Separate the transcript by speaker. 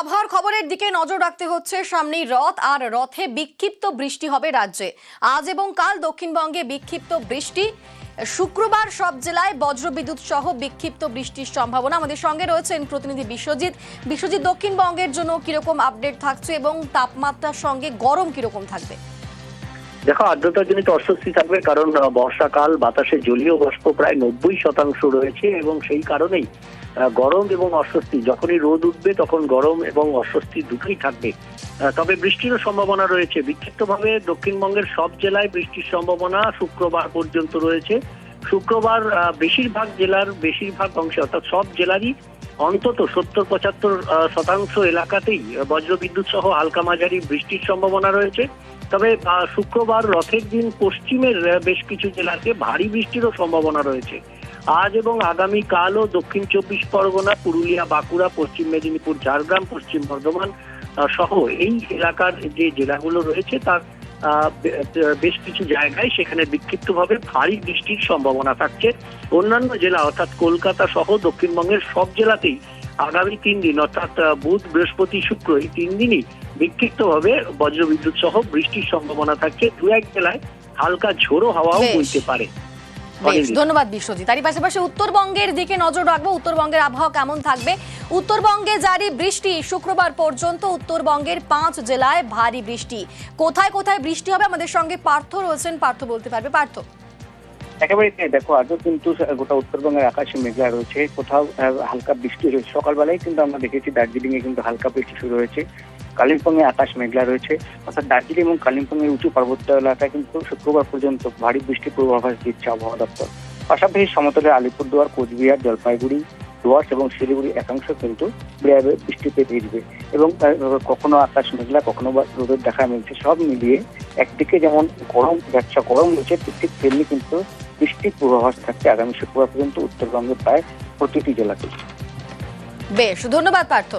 Speaker 1: আবহাওয়ার খবরের দিকে নজর রাখতে হচ্ছে সামনেই রথ, আর রথে বিক্ষিপ্ত বৃষ্টি হবে রাজ্যে। আজ এবং কাল দক্ষিণবঙ্গে বিক্ষিপ্ত বৃষ্টি। শুক্রবার সব জেলায় বজ্রবিদ্যুৎ সহ বিক্ষিপ্ত বৃষ্টির সম্ভাবনা। আমাদের সঙ্গে রয়েছেন প্রতিনিধি বিশ্বজিৎ। বিশ্বজিৎ, দক্ষিণবঙ্গের জন্য কীরকম আপডেট থাকছে এবং তাপমাত্রার সঙ্গে গরম কীরকম থাকবে?
Speaker 2: দেখো, আর্দ্রতাজনিত অস্বস্তি থাকবে কারণ বর্ষাকাল, বাতাসে জলীয় বাষ্প প্রায় নব্বই শতাংশ রয়েছে এবং সেই কারণেই গরম এবং অস্বস্তি, যখনই রোদ উঠবে তখন গরম এবং অস্বস্তি দুটোই থাকবে। তবে বৃষ্টিরও সম্ভাবনা রয়েছে। বিক্ষিপ্তভাবে দক্ষিণবঙ্গের সব জেলায় বৃষ্টির সম্ভাবনা শুক্রবার পর্যন্ত রয়েছে। শুক্রবার বেশিরভাগ জেলার বেশিরভাগ অংশে, অর্থাৎ সব জেলারই অন্তত সত্তর পঁচাত্তর শতাংশ এলাকাতেই বজ্রবিদ্যুৎ সহ হালকা মাঝারি বৃষ্টির সম্ভাবনা রয়েছে। তবে শুক্রবার রথের দিন পশ্চিমের বেশ কিছু জেলাতে ভারী বৃষ্টিরও সম্ভাবনা রয়েছে। আজ এবং আগামী কালও দক্ষিণ চব্বিশ পরগনা, পুরুলিয়া, বাঁকুড়া, পশ্চিম মেদিনীপুর, ঝাড়গ্রাম, পশ্চিম বর্ধমান সহ এই এলাকার যে জেলাগুলো রয়েছে তার বেশ কিছু জায়গায় সেখানে বিক্ষিপ্তভাবে ভারী বৃষ্টির সম্ভাবনা থাকছে। অন্যান্য জেলা অর্থাৎ কলকাতা সহ দক্ষিণবঙ্গের সব জেলাতেই আগামী তিন দিন অর্থাৎ বুধ বৃহস্পতি শুক্র এই তিন দিনই বিক্ষিপ্তভাবে বজ্রবিদ্যুৎ সহ বৃষ্টির সম্ভাবনা থাকছে। দু এক জেলায় হালকা ঝোড়ো হাওয়াও বইতে পারে।
Speaker 1: ধন্যবাদ বিশ্বজিৎ। তারই পাশাপাশি উত্তরবঙ্গের দিকে নজর রাখব। উত্তরবঙ্গের আবহাওয়া কেমন থাকবে? উত্তরবঙ্গে জারি বৃষ্টি শুক্রবার পর্যন্ত। উত্তরবঙ্গের পাঁচ জেলায় ভারী বৃষ্টি। কোথায় কোথায় বৃষ্টি হবে? আমাদের সঙ্গে পার্থ রয়েছেন। পার্থ বলতে পারবে। পার্থ।
Speaker 3: একেবারে দেখো, আজও কিন্তু গোটা উত্তরবঙ্গের আকাশে মেঘলা রয়েছে। কোথাও হালকা বৃষ্টি হয়েছে। সকালবেলায় কিন্তু আমরা দেখেছি দার্জিলিং এ কিন্তু হালকা বৃষ্টি শুরু হয়েছে। কালিম্পংয়ে আকাশ মেঘলা রয়েছে। অর্থাৎ দার্জিলিং এবং কালিম্পংয়ের উঁচু পার্বত্য এলাকায় কিন্তু শুক্রবার পর্যন্ত ভারী বৃষ্টির পূর্বাভাস দিচ্ছে আবহাওয়া দপ্তর। পাশাপাশি সমতলের আলিপুরদুয়ার, কোচবিহার, জলপাইগুড়ি, ডুয়ার্স এবং শিলিগুড়ি একাংশ কিন্তু বৃষ্টিতে ভিজবে এবং কখনো আকাশ মেঘলা, কখনো বা রোদের দেখা মিলছে। সব মিলিয়ে একদিকে যেমন গরম যাচ্ছে গরম রয়েছে ঠিক তেমনি কিন্তু বৃষ্টির পূর্বাভাস থাকছে। আগামী শুক্রবার পর্যন্ত উত্তরবঙ্গের প্রায় প্রতিটি জেলাতে
Speaker 1: বেশ ধন্যবাদ পার্থ।